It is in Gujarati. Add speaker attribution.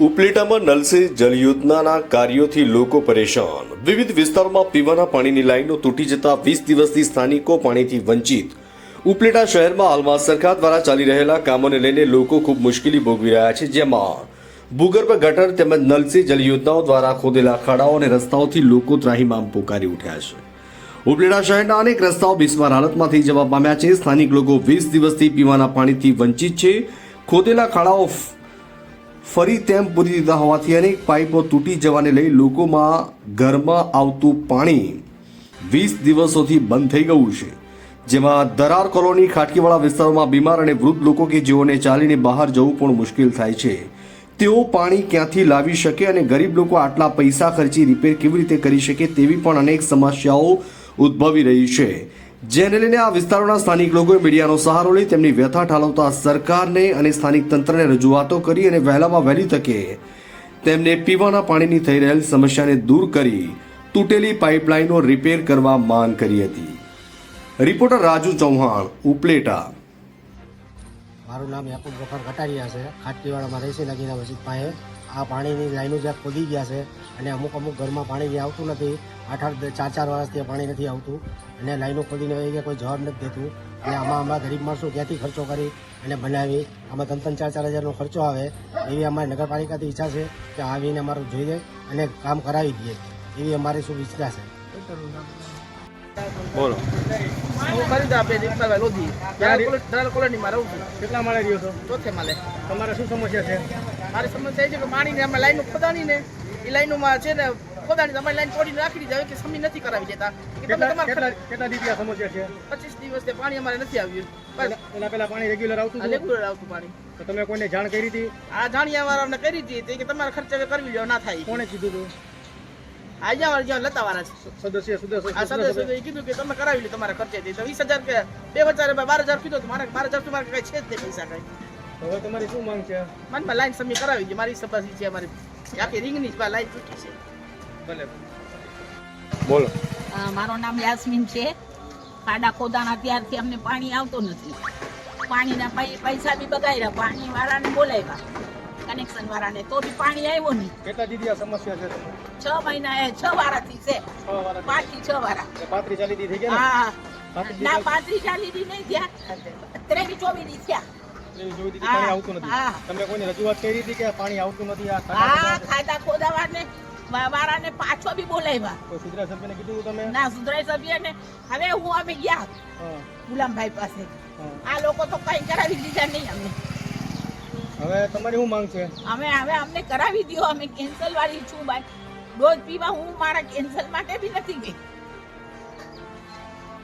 Speaker 1: ઉપલેટામાં નલસે જલ યોજનાના કાર્યોથી લોકો પરેશાન. વિવિધ વિસ્તારોમાં પીવાના પાણીની લાઈનો તૂટી જતા વીસ દિવસથી સ્થાનિકો પાણીથી વંચિત. ઉપલેટા શહેરમાં હાલમાં સરકાર દ્વારા ચાલી રહેલા કામોને લઈને લોકો ખૂબ મુશ્કેલી ભોગવી રહ્યા છે, જેમાં ભૂગર્ભ ગટર તેમજ નલસે જલયોજનાઓ જલ યોજનાઓ દ્વારા ખોદેલા ખાડાઓ અને રસ્તાઓથી લોકો ત્રાહીમામ પોકારી ઉઠ્યા છે. ઉપલેટા શહેરના અનેક રસ્તાઓ બિસ્માર હાલતમાંથી જવા પામ્યા છે. સ્થાનિક લોકો વીસ દિવસથી પીવાના પાણીથી વંચિત છે. ખોદેલા ખાડાઓ ફરી તેમ પૂરી દીધા હોવાથી અનેક પાઇપો તૂટી જવાને લઈ લોકોમાં ઘરમાં આવતું પાણી વીસ દિવસોથી બંધ થઈ ગયું છે. જેમાં દરાર કોલોની ખાટકીવાળા વિસ્તારોમાં બીમાર અને વૃદ્ધ લોકો કે જેઓને ચાલીને બહાર જવું પણ મુશ્કેલ થાય છે. તેઓ પાણી ક્યાંથી લાવી શકે અને ગરીબ લોકો આટલા પૈસા ખર્ચી રિપેર કેવી રીતે કરી શકે તેવી પણ અનેક સમસ્યાઓ ઉદ્ભવી રહી છે. જેને લઈને આ વિસ્તારોના સ્થાનિક લોકોએ મીડિયાનો સહારો લઈ તેમની વ્યથા ઠાલવતા સરકારને અને સ્થાનિક તંત્રને રજૂઆતો કરી અને વહેલામાં વહેલી તકે તેમને પીવાના પાણીની થઈ રહેલ સમસ્યાને દૂર કરી તૂટેલી પાઇપલાઇનો રિપેર કરવા માંગ કરી હતી. રિપોર્ટર રાજુ ચૌહાણ, ઉપલેટા.
Speaker 2: મારું નામ યાકુબ ગફર કટારિયા છે. ખાટકીવાડામાં રહેશે નગીના મસ્જિદ પાસે આ પાણીની લાઈનો જ્યાં ખોદી ગયા છે અને અમુક અમુક ઘરમાં પાણી જે આવતું નથી, આઠ આઠ, ચાર ચાર વર્ષથી પાણી નથી આવતું અને લાઈનો ખોદીને એ કોઈ જવાબ નથી દેતું. અને આમાં અમારા ગરીબ માણસો ક્યાંથી ખર્ચો કરી અને બનાવી? આમાં ત્રણ ત્રણ ચાર ચાર હજારનો ખર્ચો આવે. એવી અમારી નગરપાલિકાથી ઈચ્છા છે કે આવીને અમારું જોઈ દે અને કામ કરાવી દે એવી અમારી શું ઈચ્છા છે.
Speaker 3: બોલો.
Speaker 4: હું ખરીદ આપે દીપકભાઈ લોધી દલાલ કોલોનીમાં રહું છું.
Speaker 3: કેટલા માળે રહ્યો છો?
Speaker 4: ચોથે માલે
Speaker 3: તમારે શું સમસ્યા છે?
Speaker 4: મારી સમસ્યા એ છે કે પાણીને અમે લાઈનો ખોદાણી ને એ લાઈનોમાં છે ને ખોદાણી તમારી લાઈન તોડીને રાખી દીધા. કે સમી નથી કરાવી દેતા.
Speaker 3: કેટલા
Speaker 4: તમારા
Speaker 3: દીધી સમસ્યા છે?
Speaker 4: પચીસ દિવસથી પાણી અમારે નથી આવ્યું.
Speaker 3: એના- એના પહેલા પાણી રેગ્યુલર આવતું
Speaker 4: રેગ્યુલર આવતું પાણી.
Speaker 3: તો તમે કોઈને જાણ કરી હતી?
Speaker 4: આ જાણ્યા વાળાને કરી હતી. કે તમારા ખર્ચા કરવી લો ના થાય.
Speaker 3: કોણે કીધું હતું?
Speaker 4: આજે વાળા લેતા વાળા છે.
Speaker 3: સદસ્ય સદસ્ય
Speaker 4: આ સદસ્ય એ કીધું કે તમે કરાવી લે તમારા ખર્ચેથી તો વીસ હજાર કે બે હજાર બાર હજાર કીધું તો મારે બાર હજાર મારે કઈ છે જ નહીં પૈસા કઈ.
Speaker 3: હવે તમારી શું માંગ છે?
Speaker 4: મનમાં લાઈન સમી કરાવી છે. મારી સપાસી છે અમારી આખી રીંગની જ લાઈન તૂટી છે.
Speaker 3: ભલે બોલો.
Speaker 5: મારું નામ યાસ્મીન છે. ખાડા ખોદાના ત્યારથી અમને પાણી આવતું નથી. પાણીના પૈસા બી બગાડ્યા. પાણી વાળાને બોલાવ્યા. કનેક્શન વાળાને તો બી પાણી આવ્યું નહીં.
Speaker 3: કેટલા દીધી આ સમસ્યા છે?
Speaker 5: છ મહિના એ છ વારાથી છે. પાંચથી છ વારા.
Speaker 3: એટલે ચાલી દી થઈ ગયા
Speaker 5: હા. ના
Speaker 3: દી?
Speaker 5: ચાલી દી નહીં થયા. ત્રેવી ચોવી દી થયા.
Speaker 3: પાણી આવતું નથી. તમે કોઈને રજૂઆત કરી હતી કે પાણી આવતું નથી આ
Speaker 5: હા
Speaker 3: ખાડા
Speaker 5: ખાડા ખોદાવાને વા- વાળાને પાછો બી બોલાવ્યા.
Speaker 3: સુધરા સભ્યને કીધું તમે?
Speaker 5: ના સુધરાઈ સભ્યને. હવે હું અમે ગયા ગુલામભાઈ પાસે. આ લોકો તો કઈ કરાવી દીધા નહીં અમને.
Speaker 3: હવે તમારી શું માંગ છે?
Speaker 5: અમે હવે અમને કરાવી દો અમે કેન્સલ વાળી છું બાઈ. ડોઝ પીવા હું મારા કેન્સલ માટે બી નથી ગઈ.